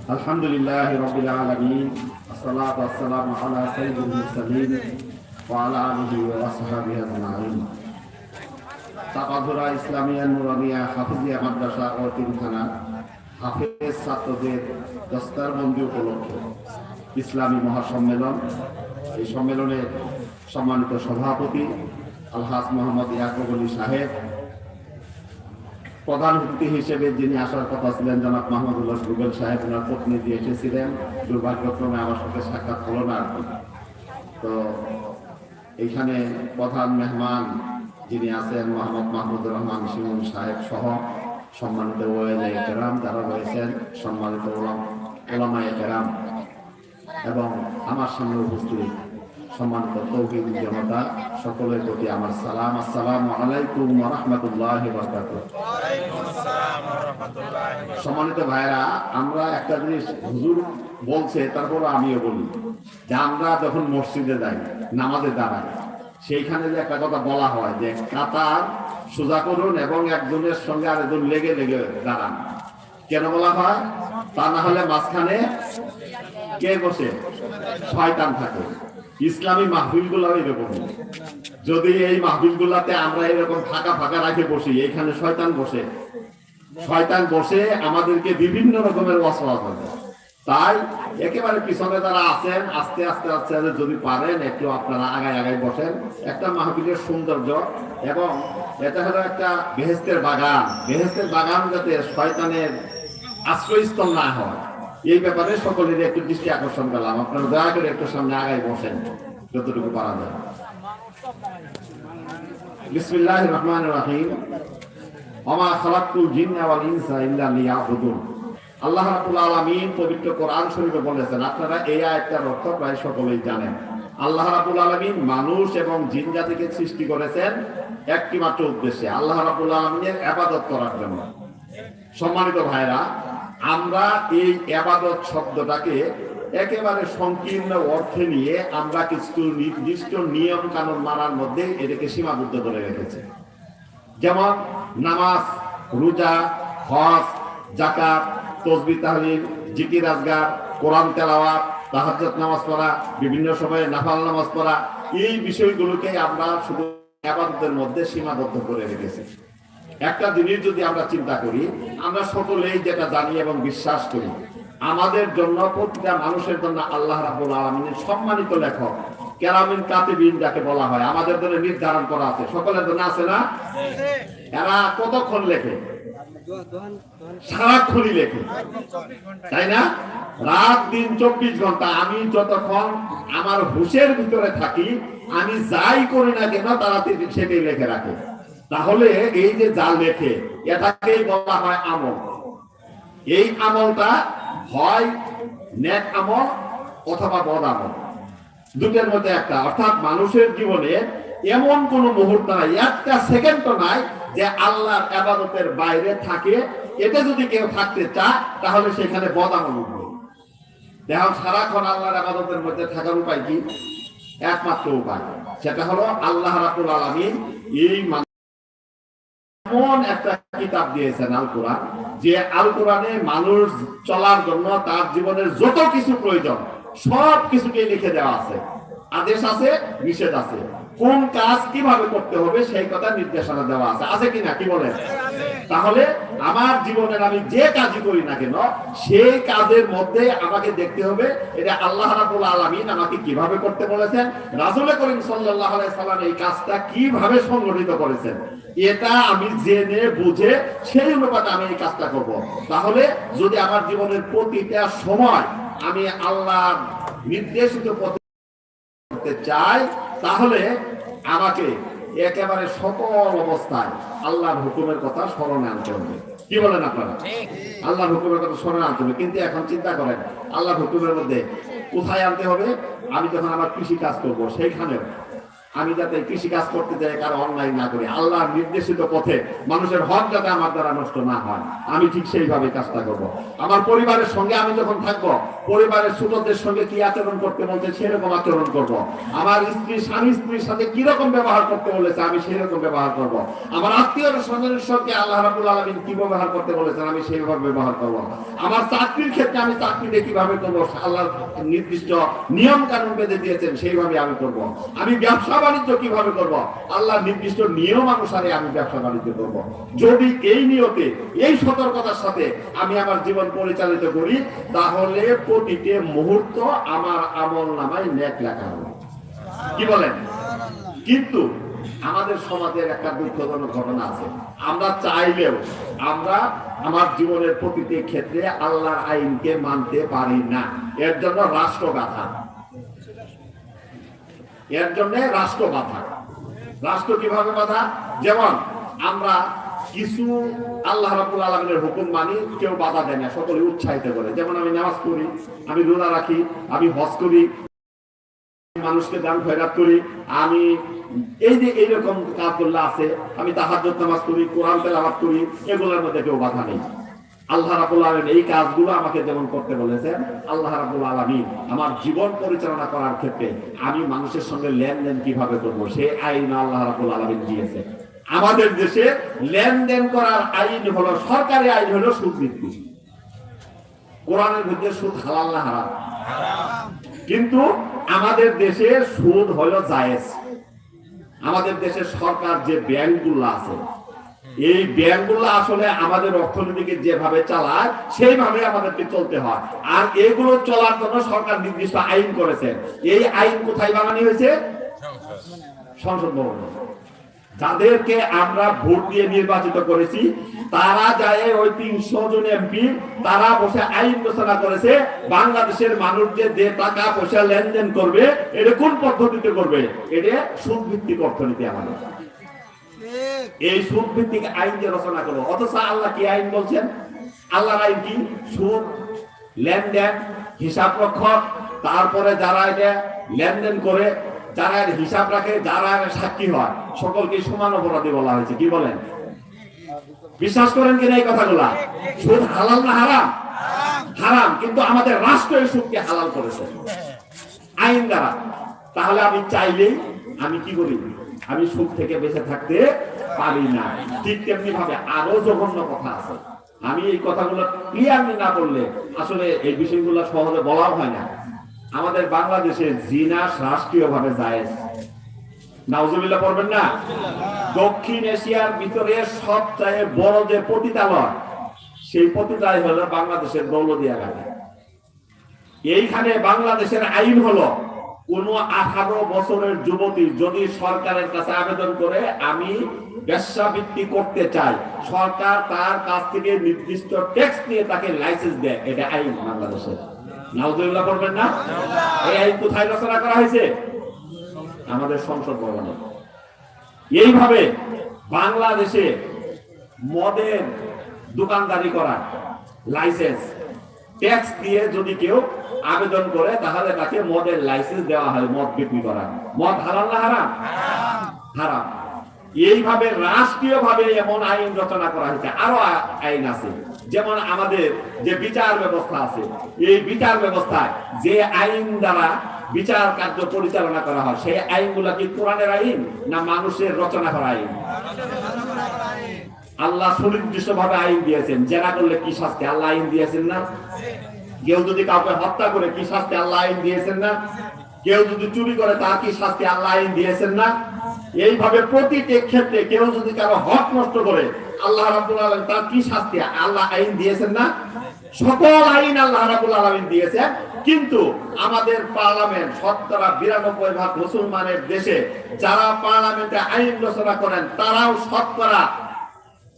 الحمد لله رب العالمين الصلاة والسلام على سيد المرسلين وعلى آله وصحبه أجمعين চাপাধুরা ইসলামিয়া নুরানিয়া হাফিজিয়া মাদ্রাসা ও তিনখানা হাফেজ ছাত্রদের দস্তারবন্দি উপলক্ষে ইসলামী মহাসম্মেলন এই সম্মেলনের সম্মানিত সভাপতি আলহাজ মোহাম্মদ ইয়াকুব আলী সাহেব প্রধান অতিথি হিসেবে যিনি আসার কথা ছিলেন জনাব মাহমুদুল্লাহ রুবেল সাহেব, ওনার প্রতিনিধি এসেছিলেন। দুর্ভাগ্যক্রমে আমার সাথে সাক্ষাৎ হলো না তো এইখানে প্রধান মেহমান যিনি আছেন, মোহাম্মদ মাহমুদুর রহমান শিমুল সাহেব সহ সম্মানিত ওয়েলে কেরাম যারা রয়েছেন, সম্মানিত ওলাম- ওলামায়ে কেরাম এবং আমার সামনে উপস্থিত সম্মানিত তৌহিদ জনতা সকলের প্রতি আমার সালাম। আসসালামু আলাইকুম রাহমাতুল্লাহি সম্মানিত ভাইরা আমরা একটা জিনিস হুজুর বলছে তারপর আমিও বলি যে আমরা যখন মসজিদে যাই, নামাজে দাঁড়াই, সেইখানে যে একটা কথা বলা হয় যে কাতার সোজা করুন এবং একজনের সঙ্গে আরেকজন লেগে লেগে দাঁড়ান। কেন বলা হয়? তা না হলে মাঝখানে কে বসে? শয়তান থাকে। ইসলামী মাহফিলগুলো এরকম। যদি এই মাহফিল গুলাতে আমরা এরকম ফাঁকা ফাঁকা রাখে বসি এইখানে শয়তান বসে। শয়তান বসে আমাদেরকে বিভিন্ন রকমের ওয়াসওয়াস হবে তাই একেবারে পিছনে যারা আছেন, আস্তে আস্তে আস্তে আস্তে যদি পারেন, একটু আপনারা আগায় আগায় বসেন। একটা মাহফিলের সৌন্দর্য এবং এটা হলো একটা বেহেস্তের বাগান। বেহেস্তের বাগান যাতে শয়তানের আশ্রয়স্থল না হয়। এই ব্যাপারে সকলের একটু দৃষ্টি আকর্ষণ করলাম। আপনারা দয়া করে একটু সামনে আগায় বসেন, যতটুকু পারা যায়। বিসমিল্লাহ রহমান রাহিম। খালাকুল ইনসা ইল্লা লিয়াবুদুন। আল্লাহ রাব্বুল আলামিন পবিত্র কোরআন শরীফে বলেছেন, আপনারা এই আয়াতটার অর্থ প্রায় সকলেই জানেন। আল্লাহ রাব্বুল আলামিন মানুষ এবং জিন জাতিকে সৃষ্টি করেছেন একটি মাত্র উদ্দেশ্যে, আল্লাহ রাব্বুল আলামিনের ইবাদত করার জন্য। সম্মানিত ভাইরা আমরা এই আবাদত শব্দটাকে একেবারে সংকীর্ণ অর্থে নিয়ে আমরা কিছু নির্দিষ্ট নিয়ম কানুন মানার মধ্যে এটাকে সীমাবদ্ধ করে রেখেছে। যেমন নামাজ, রোজা, হজ জাকাত তসবি তাহলিল, জিকির আজগার, কোরআন তেলাওয়াত, তাহাজ্জুদ নামাজ পড়া, বিভিন্ন সময়ে নাফাল নামাজ পড়া, এই বিষয়গুলোকে আমরা শুধু আবাদতের মধ্যে সীমাবদ্ধ করে রেখেছি। একটা জিনিস যদি আমরা চিন্তা করি, আমরা সকলেই যেটা জানি এবং বিশ্বাস করি, আমাদের জন্য প্রতিটা মানুষের জন্য আল্লাহ রাবুল আলমিনের সম্মানিত লেখক, কেরামিন কাতিবিন যাকে বলা হয়, আমাদের জন্য নির্ধারণ করা আছে। সকলের জন্য আছে না? এরা কতক্ষণ লেখে? সারাক্ষণই লেখে। তাই না? রাত দিন চব্বিশ ঘণ্টা আমি যতক্ষণ আমার হুশের ভিতরে থাকি, আমি যাই করি না কেন, তারা সেটাই লেখে রাখে। তাহলে এই যে যা লেখে এটাকেই বলা হয় আমল। এই আমলটা হয় নেক আমল অথবা বদ আমল। দুটোর মধ্যে একটা। অর্থাৎ মানুষের জীবনে এমন কোন মুহূর্ত নাই, একটা সেকেন্ডও নাই যে আল্লাহর আবাদতের বাইরে থাকে। এটা যদি কেউ থাকতে চায়, তাহলে সেখানে বদামল উঠবে। দেখো, সারাক্ষণ আল্লাহর আবাদতের মধ্যে থাকার উপায় কি? একমাত্র উপায়। সেটা হলো আল্লাহ রাবুল আলমিন এই এমন একটা কিতাব দিয়েছেন আল কোরআন, যে আল কোরআনে মানুষ চলার জন্য তার জীবনের যত কিছু প্রয়োজন, সব কিছুকে লিখে দেওয়া আছে। আদেশ আছে, নিষেধ আছে। কোন কাজ কীভাবে করতে হবে সেই কথা নির্দেশনা দেওয়া আছে। আছে কিনা? কি বলেন? তাহলে আমার জীবনের আমি যে কাজই করি না কেন, সেই কাজের মধ্যে আমাকে দেখতে হবে এটা আল্লাহ রাবুল আলমিন আমাকে কীভাবে করতে বলেছেন রাজুল করিম সাল্লাহ সাল্লাম এই কাজটা কীভাবে সংগঠিত করেছেন, এটা আমি জেনে বুঝে সেই অনুপাতে আমি এই কাজটা করব। তাহলে যদি আমার জীবনের প্রতিটা সময় আমি আল্লাহ নির্দেশিত পথে করতে চাই, তাহলে আমাকে একেবারে সকল অবস্থায় আল্লাহর হুকুমের কথা স্মরণে আনতে হবে। কি বলেন আপনারা? আল্লাহ হুকুমের কথা স্মরণে আনতে হবে। কিন্তু এখন চিন্তা করেন, আল্লাহর হুকুমের মধ্যে কোথায় আনতে হবে? আমি যখন আমার কৃষি কাজ করব, সেইখানেও আমি যাতে কৃষি কাজ করতে যাই কারও অন্যায় না করি, আল্লাহর নির্দেশিত পথে মানুষের হক যাতে আমার দ্বারা নষ্ট না হয়, আমি ঠিক সেইভাবে কাজটা করব। আমার পরিবারের সঙ্গে আমি যখন থাকব, পরিবারের ছোটদের সঙ্গে কি আচরণ করতে বলছে সেরকম আচরণ করব। আমার স্ত্রী, স্বামী স্ত্রীর সাথে কীরকম ব্যবহার করতে বলেছে আমি সেই রকম ব্যবহার করব। আমার আত্মীয় স্বজনের সঙ্গে আল্লাহ রাবুল আলমিন কি ব্যবহার করতে বলেছেন আমি সেইভাবে ব্যবহার করব। আমার চাকরির ক্ষেত্রে আমি চাকরিতে কীভাবে করব? আল্লাহ নির্দিষ্ট নিয়ম কানুন বেঁধে দিয়েছেন, সেইভাবে আমি করব। আমি ব্যবসা বাণিজ্য কীভাবে করব? আল্লাহ নির্দিষ্ট নিয়ম অনুসারে আমি ব্যবসা বাণিজ্য করব। যদি এই নিয়তে, এই সতর্কতার সাথে আমি আমার জীবন পরিচালিত করি, তাহলে প্রতিটি মুহূর্ত আমার আমল নামায় নেক লেখা হবে। কি বলেন? কিন্তু আমাদের সমাজের একটা দুঃখজনক ঘটনা আছে। আমরা চাইলেও আমরা আমার জীবনের প্রতিটি ক্ষেত্রে আল্লাহর আইনকে মানতে পারি না। এর জন্য রাষ্ট্র গাথা এর জন্য রাষ্ট্র বাধা। রাষ্ট্র কীভাবে বাধা? যেমন, আমরা কিছু আল্লাহ রাবুল আলমিনের হুকুম মানি, কেউ বাধা দেয় না সকলে উৎসাহিত করে। যেমন আমি নামাজ পড়ি, আমি রোজা রাখি, আমি হজ করি, মানুষকে দান খয়রাত করি, আমি এই যে এইরকম কাজগুলো আছে, আমি তাহাজ্জুদ নামাজ করি কোরআন তেলাওয়াত করি, এগুলোর মধ্যে কেউ বাধা নেই। আল্লাহ রাবুল আলমিন এই কাজগুলো আমাকে যেমন করতে বলেছেন, আল্লাহ রাবুল আলমিন আমার জীবন পরিচালনা করার ক্ষেত্রে আমি মানুষের সঙ্গে লেনদেন কীভাবে করব, সেই আইন আল্লাহ রাবুল আলমিন দিয়েছে। আমাদের দেশে লেনদেন করার আইন হলো, সরকারি আইন হলো সুদ ভিত্তি কোরআনের ভিতরে সুদ হালাল না হারাম? কিন্তু আমাদের দেশে সুদ হলো জায়েজ। আমাদের দেশে সরকার যে ব্যাংকগুলো আছে এই ব্যাংকগুলো আসলে আমাদের অর্থনীতিকে যেভাবে চালায় সেইভাবে আমাদেরকে চলতে হয়। আর এগুলো চলার জন্য সরকার নির্দিষ্ট আইন করেছেন এই আইন কোথায় বানানো হয়েছে? সংসদ ভবনে। যাদেরকে আমরা ভোট দিয়ে নির্বাচিত করেছি, তারা যায় ওই তিনশো জন এমপি, তারা বসে আইন ঘোষণা করেছে, বাংলাদেশের মানুষ যে টাকা পয়সা লেনদেন করবে, এটা কোন পদ্ধতিতে করবে? এটা সুদ ভিত্তিক অর্থনীতি আমাদের। এই সুদ ভিত্তিক আইন যে রচনা করব অথচ আল্লাহ কি আইন বলছেন? আল্লাহর আইন কি? সুদ, লেনদেন, হিসাব রক্ষক, তারপরে যারা এটা লেনদেন করে, যারা হিসাব রাখে, যারা সাক্ষী হয়, সকলকে সমান অপরাধী বলা হয়েছে। কি বলেন? বিশ্বাস করেন কিনা এই কথাগুলা? সুদ হালাল না হারাম? হারাম, কিন্তু আমাদের রাষ্ট্র এই সুদকে হালাল করেছে। আইন দ্বারা। তাহলে আমি চাইলেই আমি কি করি? আমি সুখ থেকে বেঁচে থাকতে পারি না। ঠিক তেমনি ভাবে আরও জঘন্য কথা আছে। আমি এই কথাগুলো ক্লিয়ারলি না বললে আসলে এই বিষয়গুলো সহজে বলাও হয় না। আমাদের বাংলাদেশে জিনা রাষ্ট্রীয় ভাবে জায়েজ। নাউজুবিল্লাহ পড়বেন না? দক্ষিণ এশিয়ার ভিতরে সবচেয়ে বড় যে পতিতালয়, সেই পতিতালয় হলো বাংলাদেশের দৌলদিয়া ঘাটে। এইখানে বাংলাদেশের আইন হলো কোন আঠারো বছরের যুবতী যদি সরকারের কাছে আবেদন করে, আমি ব্যবসাবৃত্তি করতে চাই। সরকার তার কাছ থেকে নির্দিষ্ট ট্যাক্স নিয়ে তাকে লাইসেন্স দেয়। এটা আইন বাংলাদেশের নাউজুবিল্লাহ করবেন না? এই আইন কোথায় রচনা করা হয়েছে? আমাদের সংসদ ভবনে। এইভাবে বাংলাদেশে মদের দোকানদারি করা, লাইসেন্স, ট্যাক্স দিয়ে যদি কেউ আবেদন করে, তাহলে তাকে মদের লাইসেন্স দেওয়া হয়, মদ বিক্রি করা মদ হারাম না হারাম? হারাম। এইভাবে রাষ্ট্রীয় ভাবে এমন আইন রচনা করা হয়েছে, আরও আইন আছে। যেমন আমাদের যে বিচার ব্যবস্থা আছে, এই বিচার ব্যবস্থায় যে আইন দ্বারা বিচার কার্য পরিচালনা করা হয়, সেই আইনগুলা কি কোরআনের আইন না মানুষের রচনা করা আইন? আল্লাহ সুনির্দিষ্ট ভাবে আইন দিয়েছেন, জেনা করলে কি শাস্তি? আল্লাহ আইন দিয়েছেন না? কেউ যদি কাউকে হত্যা করে কি শাস্তি আল্লাহ আইন দিয়েছেন না? কেউ যদি চুরি করে তার কি শাস্তি আল্লাহ আইন দিয়েছেন না? এইভাবে প্রতিটি ক্ষেত্রে কেউ যদি কারও হক নষ্ট করে, আল্লাহ রাব্বুল আলামিন তার কি শাস্তি আল্লাহ আইন দিয়েছেন না? সকল আইন আল্লাহ রাব্বুল আলামিন দিয়েছেন। কিন্তু আমাদের পার্লামেন্ট শতকরা বিরানব্বই ভাগ মুসলমানের দেশে যারা পার্লামেন্টে আইন রচনা করেন, তারাও শতকরা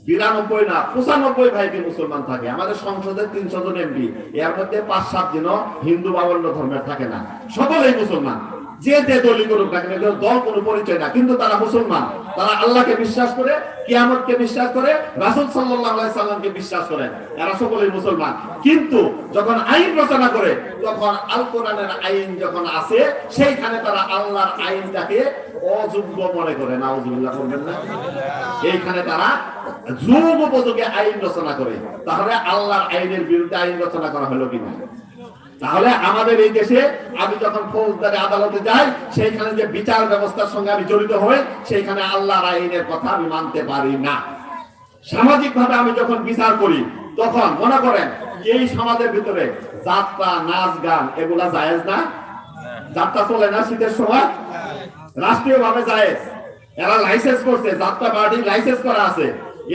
বিরানব্বই না, পঁচানব্বই ভাইকে মুসলমান থাকে। আমাদের সংসদে তিনশো জন এমপি এর মধ্যে পাঁচ, সাত জন হিন্দু বাবন্য ধর্মের থাকে না। সকলেই মুসলমান। যে যে দলই করুক না কেন দল কোনো পরিচয় না, কিন্তু তারা মুসলমান। তারা আল্লাহকে বিশ্বাস করে, কিয়ামতকে বিশ্বাস করে, রাসুল সাল্লাহ সাল্লামকে বিশ্বাস করেন এরা সকলেই মুসলমান। কিন্তু যখন আইন রচনা করে, তখন আল কোরআনের আইন যখন আসে সেইখানে তারা আল্লাহর আইনটাকে অযোগ্য মনে করে, নাউজুবিল্লাহ করবেন না? এইখানে তারা যুগ উপযোগী আইন রচনা করে। তাহলে আল্লাহর আইনের বিরুদ্ধে আইন রচনা করা হলো কিনা? তাহলে আমাদের এই দেশে আমি যখন ফৌজদারি আদালতে যাই, সেইখানে যে বিচার ব্যবস্থার সঙ্গে আমি জড়িত হই, সেইখানে আল্লাহর আইনের কথা আমি মানতে পারি না। সামাজিক ভাবে আমি যখন বিচার করি, তখন মনে করেন এই সমাজের ভিতরে যাত্রা, নাচ গান, এগুলা জায়েজ না? যাত্রা চলে না শীতের সময়? রাষ্ট্রীয় ভাবে জায়েজ এরা লাইসেন্স করছে, যাত্রা পার্টি লাইসেন্স করা আছে।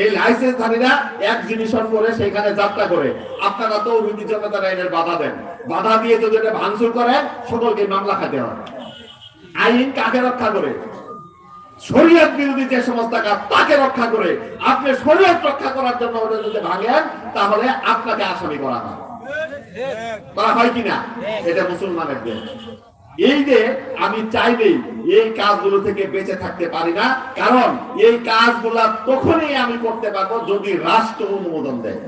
এই লাইসেন্স ধারীরা এক জিনিস করে সেখানে যাত্রা করে। আপনারা তো অভিযোগ জনতার আইনের বাধা দেন। বাধা দিয়ে যদি এটা ভাঙচুর করেন সকলকে মামলা খাতে হয়। আইন কাকে রক্ষা করে? শরীয়ত বিরোধী যে সমস্ত কাজ, তাকে রক্ষা করে। আপনি শরীয়ত রক্ষা করার জন্য ওটা যদি ভাঙেন, তাহলে আপনাকে আসামি করা হয়। করা হয় কিনা? এটা মুসলমানের দেশ এই যে আমি চাইলেই এই কাজগুলো থেকে বেঁচে থাকতে পারি না, কারণ এই কাজগুলা তখনই আমি করতে পারব যদি রাষ্ট্র অনুমোদন দেয়।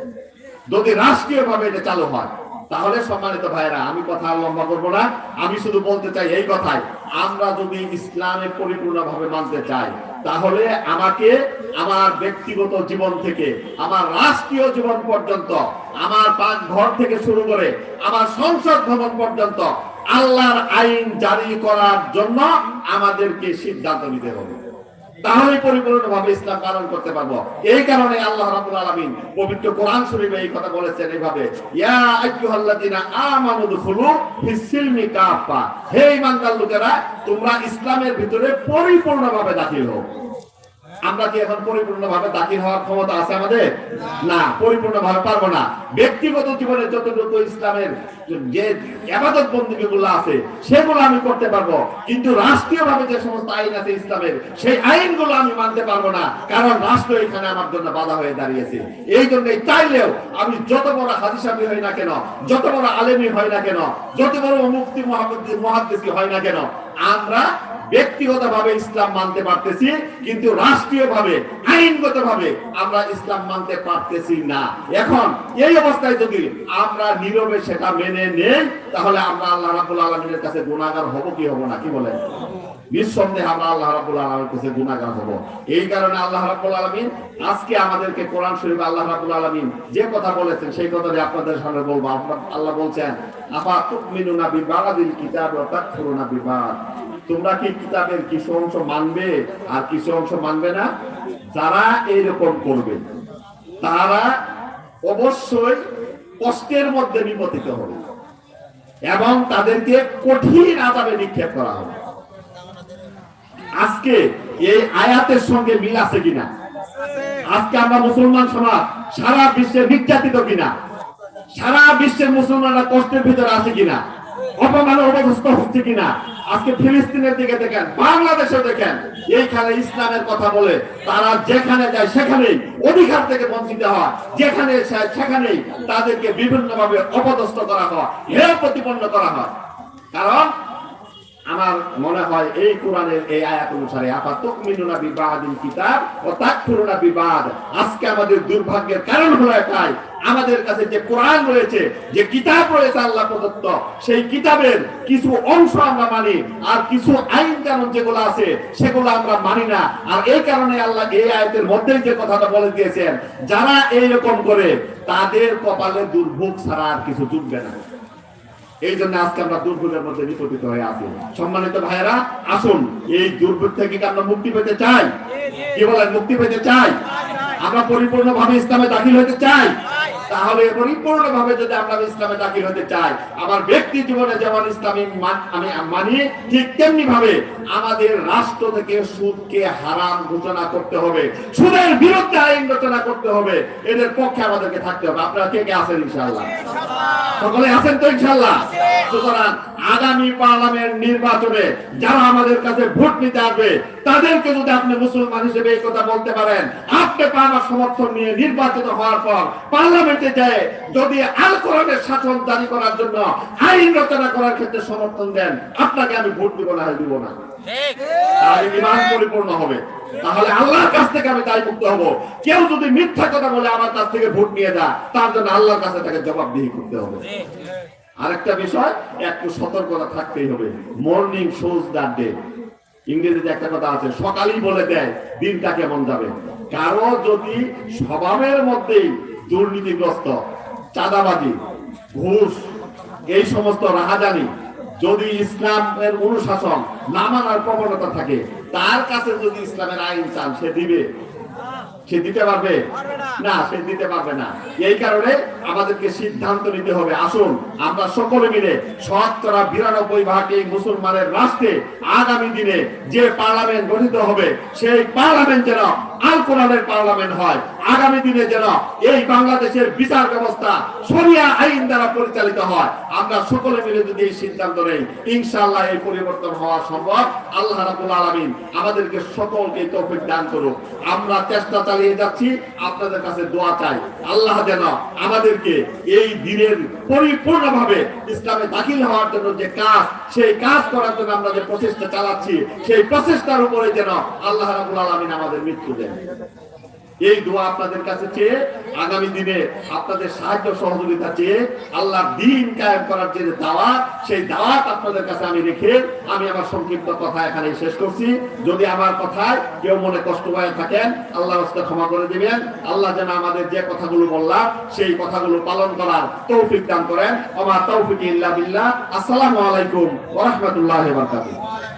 যদি রাষ্ট্রীয় ভাবে এটা চালু হয়, তাহলে সম্মানিত ভাইরা আমি কথা লম্বা করব না। আমি শুধু বলতে চাই এই কথাই, আমরা যদি ইসলামে পরিপূর্ণভাবে মানতে চাই, তাহলে আমাকে আমার ব্যক্তিগত জীবন থেকে, আমার রাষ্ট্রীয় জীবন পর্যন্ত, আমার পাক ঘর থেকে শুরু করে, আমার সংসদ ভবন পর্যন্ত আল্লাহর আইন জারি করার জন্য আমাদেরকে সিদ্ধান্ত নিতে হবে। তাহলে পরিপূর্ণভাবে ইসলাম পালন করতে পারব। এই কারণে আল্লাহ রাব্বুল আলামিন পবিত্র কোরআন শরীফে এই কথা বলেছেন এইভাবে হে ঈমানদার লোকেরা, তোমরা ইসলামের ভিতরে পরিপূর্ণভাবে দাখিল হও। আমরা কি এখন পরিপূর্ণভাবে দাখিল হওয়ার ক্ষমতা আছে আমাদের? না, পরিপূর্ণভাবে পারব না। ব্যক্তিগত জীবনে যতটুকু ইসলামের যে আবাদত বন্দীগুলো আছে, সেগুলো আমি করতে পারব। কিন্তু রাষ্ট্রীয়ভাবে যে সমস্ত আইন আছে ইসলামের, সেই আইনগুলো আমি মানতে পারব না। কারণ রাষ্ট্র এখানে আমার জন্য বাধা হয়ে দাঁড়িয়েছে। এই জন্যই চাইলেও আমি যত বড় হাদিসাবি হই না কেন, যত বড় আলেমি হয় না কেন, যত বড় মুফতি মহাদ্দেশি হয় না কেন, আমরা ব্যক্তিগতভাবে ইসলাম মানতে পারতেছি, কিন্তু রাষ্ট্রীয়ভাবে, আইনগতভাবে আমরা ইসলাম মানতে পারতেছি না। এখন এই অবস্থায় যদি আমরা নীরবে সেটা মেনে নেই, তাহলে আমরা আল্লাহ রাব্বুল আলামিনের কাছে গুনাহগার হব কি হব না, কি বলেন? নিঃসন্দেহে আমরা আল্লাহ রাব্বুল আলামিনের কাছে গুনাহগার হব। এই কারণে আল্লাহ রাব্বুল আলামিন আজকে আমাদেরকে কোরআন শরীফে আল্লাহ রাব্বুল আলামিন যে কথা বলেছেন, সেই কথাটি আপনাদের সামনে বলব। আল্লাহ বলছেন তোমরা কি কিতাবের কিছু অংশ মানবে আর কিছু অংশ মানবে না? যারা এইরকম করবে, তারা অবশ্যই কষ্টের মধ্যে নিপতিত হবে এবং তাদেরকে কঠিন আজাবে নিক্ষেপ করা হবে। আজকে এই আয়াতের সঙ্গে মিল আছে কিনা? আজকে আমরা মুসলমান সমাজ সারা বিশ্বে নির্যাতিত কিনা? সারা বিশ্বের মুসলমানরা কষ্টের ভিতরে আছে কিনা? অপমানে অবস্থ হচ্ছে কিনা? আজকে ফিলিস্তিনের দিকে দেখেন, বাংলাদেশে দেখেন, এইখানে ইসলামের কথা বলে তারা যেখানে যায় সেখানেই অধিকার থেকে বঞ্চিত হয় যেখানে সেখানেই তাদেরকে বিভিন্ন ভাবে অপদস্থ করা হয়, হেয় প্রতিপন্ন করা হয়। কারণ আমার মনে হয় এই কোরআনের এই আয়াত অনুসারে, আফা তুকমিনুনা বিবাদিল কিতাব ও তাকফুরুনা বিবাদ আজকে আমাদের দুর্ভাগ্যের কারণ হলো এটাই আমাদের কাছে যে কোরআন রয়েছে, যে কিতাব রয়েছে আল্লাহ প্রদত্ত, সেই কিতাবের কিছু অংশ আমরা মানি, আর কিছু আইন কানুন যেগুলো আছে, সেগুলো আমরা মানি না। আর এই কারণে আল্লাহ এই আয়াতের মধ্যেই যে কথাটা বলে দিয়েছেন, যারা এইরকম করে, তাদের কপালে দুর্ভোগ ছাড়া আর কিছু জুটবে না। এই জন্য আজকে আমরা দুর্ভোগের মধ্যে নিপতিত হয়ে আছি। সম্মানিত ভাইয়েরা, আসুন, এই দুর্ভোগ থেকে আমরা মুক্তি পেতে চাই? কি বলেন, মুক্তি পেতে চাই? আমরা পরিপূর্ণভাবে ইসলামে দাখিল হতে চাই? তাহলে পরিপূর্ণভাবে যদি আমরা ইসলামে দাখিল হতে চাই, আমার ব্যক্তি জীবনে যেমন ইসলামী আমি মানি, ঠিক তেমনি ভাবে আমাদের রাষ্ট্র থেকে সুদকে হারাম ঘোষণা করতে হবে। সুদের বিরুদ্ধে আইন রচনা করতে হবে। এদের পক্ষে আমাদেরকে থাকতে হবে। আপনারা কে কে আছেন ইনশাআল্লাহ? সকলে আছেন তো ইনশাল্লাহ সুতরাং আগামী পার্লামেন্ট নির্বাচনে যারা আমাদের কাছে ভোট নিতে আসবে তাদেরকে যদি আপনি মুসলমান হিসেবে এই কথা বলতে পারেন আপনি আমার সমর্থন নিয়ে নির্বাচিত হওয়ার পর পার্লামেন্টে যায় যদি আল কোরআনের শাসন জারি করার জন্য আইন রচনা করার ক্ষেত্রে সমর্থন দেন আপনাকে আমি ভোট দিব না দিব না। পরিপূর্ণ হবে। তাহলে আল্লাহর কাছ থেকে আমি দায় মুক্ত হব। কেউ যদি মিথ্যা কথা বলে আমার কাছ থেকে ভোট নিয়ে যা তার জন্য আল্লাহর কাছে তাকে জবাবদিহি করতে হবে। আরেকটা বিষয়, একটু সতর্কতা থাকতেই হবে। মর্নিং শোজ দ্য ডে ইংরেজিতে একটা কথা আছে, সকালেই বলে দেয়, দিনটা কেমন যাবে? কারও যদি স্বভাবের মধ্যেই দুর্নীতিগ্রস্ত, চাঁদাবাজি, ঘুষ, এই সমস্ত রাহাজানি, যদি ইসলামের অনুশাসন না মানার প্রবণতা থাকে, তার কাছে যদি ইসলামের আইন চান, সে দিবে। সে দিতে পারবে? না, সে দিতে পারবে না। এই কারণে আমাদেরকে সিদ্ধান্ত নিতে হবে। আসুন, আমরা সকলে মিলে শতকরা বিরানব্বই ভাগ এই মুসলমানের রাষ্ট্রে আগামী দিনে যে পার্লামেন্ট গঠিত হবে, সেই পার্লামেন্ট যেন আল কোরআনের পার্লামেন্ট হয়। আগামী দিনে যেন এই বাংলাদেশের বিচার ব্যবস্থা সরিয়া আইন দ্বারা পরিচালিত হয়। আমরা সকলে মিলে যদি এই সিদ্ধান্ত নেই, ইনশাআল্লাহ এই পরিবর্তন হওয়া সম্ভব। আল্লাহ রাব্বুল আলামিন আমাদেরকে সকলকে তৌফিক দান করুক। আমরা চেষ্টা চালিয়ে যাচ্ছি, আপনাদের কাছে দোয়া চাই। আল্লাহ যেন আমাদেরকে এই দিনের পরিপূর্ণভাবে ইসলামে দাখিল হওয়ার জন্য যে কাজ, সেই কাজ করার জন্য আমরা যে প্রচেষ্টা চালাচ্ছি, সেই প্রচেষ্টার উপরে যেন আল্লাহ রাব্বুল আলামিন আমাদের মৃত্যু দেন। এই দোয়া আপনাদের কাছে চেয়ে আগামী দিনে আপনাদের সাহায্য সহযোগিতা চেয়ে আল্লাহ দিন কায়েম করার যে দাওয়াত, সেই দাওয়াত আপনাদের কাছে আমি রেখে আমি আমার সংক্ষিপ্ত কথা এখানে শেষ করছি। যদি আমার কথায় কেউ মনে কষ্ট পায় থাকেন আল্লাহ রাস্তা ক্ষমা করে দিবেন। আল্লাহ যেন আমাদের যে কথাগুলো বললাম, সেই কথাগুলো পালন করার তৌফিক দান করেন। আমার তৌফিক ইল্লা বিল্লাহ। আসসালামু আলাইকুম ওয়া রাহমাতুল্লাহি ওয়া বারাকাতুহু।